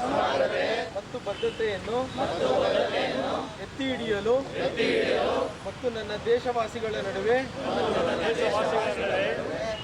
ಸಮರವೇ ಮತ್ತು ಬದ್ಧತೆಯನ್ನು ಮತ್ತು ಬರತೆಯನ್ನು ಎತ್ತಿ ಹಿಡಿಯಲು ಎತ್ತಿ ಹಿಡಿಯೋ ಮತ್ತು ನನ್ನ ದೇಶವಾಸಿಗಳ ನಡುವೆ ನನ್ನ ದೇಶವಾಸಿಗಳ ನಡುವೆ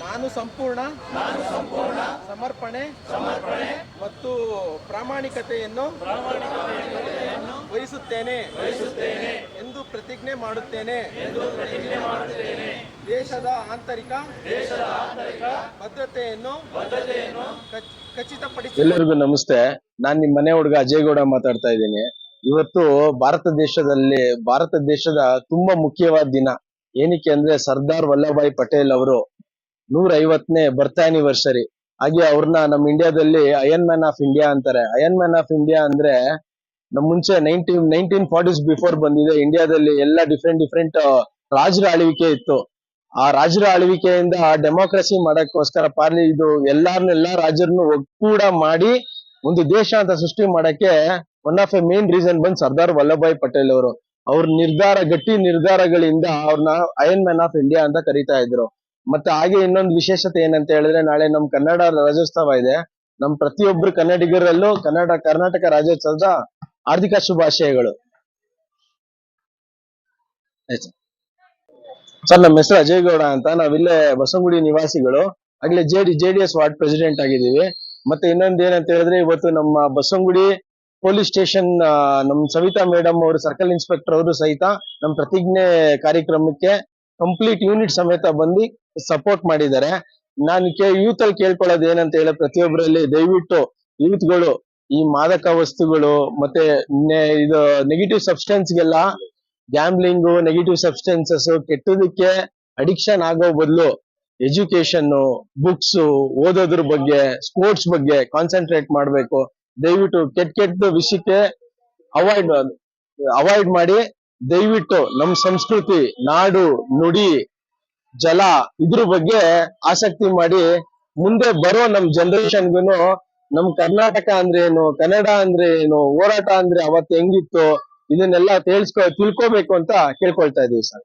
ನಾನು ಸಂಪೂರ್ಣ ಸಂಪೂರ್ಣ ಸಮರ್ಪಣೆ ಸಮರ್ಪಣೆ ಮತ್ತು ಪ್ರಾಮಾಣಿಕತೆಯನ್ನು ವಹಿಸುತ್ತೇನೆ ಎಂದು ಪ್ರತಿಜ್ಞೆ ಮಾಡುತ್ತೇನೆ. ದೇಶದ ಆಂತರಿಕ ಭದ್ರತೆಯನ್ನು ಭದ್ರತೆಯನ್ನು ಖಚಿತಪಡಿಸಿ. ಎಲ್ಲರಿಗೂ ನಮಸ್ತೆ. ನಾನು ನಿಮ್ಮ ಮನೆ ಹುಡುಗ ಅಜಯ್ ಗೌಡ ಮಾತಾಡ್ತಾ ಇದ್ದೀನಿ. ಇವತ್ತು ಭಾರತ ದೇಶದಲ್ಲಿ, ಭಾರತ ದೇಶದ ತುಂಬಾ ಮುಖ್ಯವಾದ ದಿನ. ಏನಕ್ಕೆ ಅಂದ್ರೆ ಸರ್ದಾರ್ ವಲ್ಲಭಾಯ್ ಪಟೇಲ್ ಅವರು ನೂರ ಐವತ್ತನೇ ಬರ್ತ್ ಆನಿವರ್ಸರಿ ಹಾಗೆ ಅವ್ರನ್ನ ನಮ್ಮ ಇಂಡಿಯಾದಲ್ಲಿ ಅಯನ್ ಮ್ಯಾನ್ ಆಫ್ ಇಂಡಿಯಾ ಅಂತಾರೆ. ಅಯನ್ ಮ್ಯಾನ್ ಆಫ್ ಇಂಡಿಯಾ ಅಂದ್ರೆ ನಮ್ ಮುಂಚೆ ನೈನ್ಟೀನ್ ನೈನ್ಟೀನ್ ಫಾರ್ಟೀಸ್ ಬಿಫೋರ್ ಬಂದಿದೆ. ಇಂಡಿಯಾದಲ್ಲಿ ಎಲ್ಲ ಡಿಫ್ರೆಂಟ್ ಡಿಫ್ರೆಂಟ್ ರಾಜರ ಆಳ್ವಿಕೆ ಇತ್ತು. ಆ ರಾಜರ ಆಳ್ವಿಕೆಯಿಂದ ಡೆಮೋಕ್ರಸಿ ಮಾಡಕ್ಕೋಸ್ಕರ ಪಾರ್ಲಿ ಇದು ಎಲ್ಲಾರ್ನೆಲ್ಲ ರಾಜರನ್ನು ಒಕ್ಕೂಡ ಮಾಡಿ ಒಂದು ದೇಶ ಅಂತ ಸೃಷ್ಟಿ ಮಾಡಕ್ಕೆ one of a main reason ಬಂದ್ ಸರ್ದಾರ್ ವಲ್ಲಭಾಯ್ ಪಟೇಲ್ ಅವರು. ಅವ್ರ ನಿರ್ಧಾರ, ಗಟ್ಟಿ ನಿರ್ಧಾರಗಳಿಂದ ಅವ್ರನ್ನ ಅಯನ್ ಮ್ಯಾನ್ ಆಫ್ ಇಂಡಿಯಾ ಅಂತ ಕರೀತಾ ಇದ್ರು. ಮತ್ತೆ ಹಾಗೆ ಇನ್ನೊಂದು ವಿಶೇಷತೆ ಏನಂತ ಹೇಳಿದ್ರೆ ನಾಳೆ ನಮ್ ಕನ್ನಡ ರಾಜ್ಯೋತ್ಸವ ಇದೆ. ನಮ್ ಪ್ರತಿಯೊಬ್ರು ಕನ್ನಡಿಗರಲ್ಲೂ ಕನ್ನಡ, ಕರ್ನಾಟಕ ರಾಜ್ಯೋತ್ಸವದ ಹಾರ್ದಿಕ ಶುಭಾಶಯಗಳು. ಸರ್. ನಮ್ಮ ಹೆಸರು ಅಜಯ್ ಗೌಡ ಅಂತ. ನಾವಿಲ್ಲೇ ಬಸವಗುಡಿ ನಿವಾಸಿಗಳು. ಆಗ್ಲೇ ಜೆಡಿ ಜೆಡಿಎಸ್ ವಾರ್ಡ್ ಪ್ರೆಸಿಡೆಂಟ್ ಆಗಿದ್ದೀವಿ. ಮತ್ತೆ ಇನ್ನೊಂದ್ ಏನಂತ ಹೇಳಿದ್ರೆ ಇವತ್ತು ನಮ್ಮ ಬಸಂಗುಡಿ ಪೊಲೀಸ್ ಸ್ಟೇಷನ್ ನಮ್ ಸವಿತಾ ಮೇಡಮ್ ಅವರು, ಸರ್ಕಲ್ ಇನ್ಸ್ಪೆಕ್ಟರ್ ಅವರು ಸಹಿತ ನಮ್ ಪ್ರತಿಜ್ಞೆ ಕಾರ್ಯಕ್ರಮಕ್ಕೆ ಕಂಪ್ಲೀಟ್ ಯೂನಿಟ್ ಸಮೇತ ಬಂದು ಸಪೋರ್ಟ್ ಮಾಡಿದ್ದಾರೆ. ನಾನು ಯೂತ್ ಅಲ್ಲಿ ಕೇಳ್ಕೊಳ್ಳೋದು ಏನಂತ ಹೇಳಿ ಪ್ರತಿಯೊಬ್ಬರಲ್ಲಿ ದಯವಿಟ್ಟು ಯೂತ್ಗಳು ಈ ಮಾದಕ ವಸ್ತುಗಳು ಮತ್ತೆ ಇದು ನೆಗೆಟಿವ್ ಸಬ್ಸ್ಟೆನ್ಸ್ಗೆಲ್ಲ ಗ್ಯಾಮ್ಲಿಂಗು ನೆಗೆಟಿವ್ ಸಬ್ಸ್ಟೆನ್ಸಸ್ ಕೆಟ್ಟದಕ್ಕೆ ಅಡಿಕ್ಷನ್ ಆಗೋ ಬದಲು ಎಜುಕೇಶನ್ ಬುಕ್ಸ್ ಓದೋದ್ರ ಬಗ್ಗೆ ಸ್ಪೋರ್ಟ್ಸ್ ಬಗ್ಗೆ ಕಾನ್ಸಂಟ್ರೇಟ್ ಮಾಡಬೇಕು. ದಯವಿಟ್ಟು ಕೆಟ್ಟ ಕೆಟ್ಟ ವಿಷಯಕ್ಕೆ ಅವಾಯ್ಡ್ ಅವಾಯ್ಡ್ ಮಾಡಿ. ದಯವಿಟ್ಟು ನಮ್ಮ ಸಂಸ್ಕೃತಿ, ನಾಡು, ನುಡಿ, ಜಲ ಇದ್ರ ಬಗ್ಗೆ ಆಸಕ್ತಿ ಮಾಡಿ ಮುಂದೆ ಬರೋ ನಮ್ ಜನರೇಷನ್ಗೂ ನಮ್ ಕರ್ನಾಟಕ ಅಂದ್ರೆ ಏನು, ಕನ್ನಡ ಅಂದ್ರೆ ಏನು, ಹೋರಾಟ ಅಂದ್ರೆ ಅವತ್ತು ಹೆಂಗಿತ್ತು, ಇದನ್ನೆಲ್ಲ ತಿಳ್ಸ್ಕೊ, ತಿಳ್ಕೊಬೇಕು ಅಂತ ಕೇಳ್ಕೊಳ್ತಾ ಇದೀವಿ ಸರ್.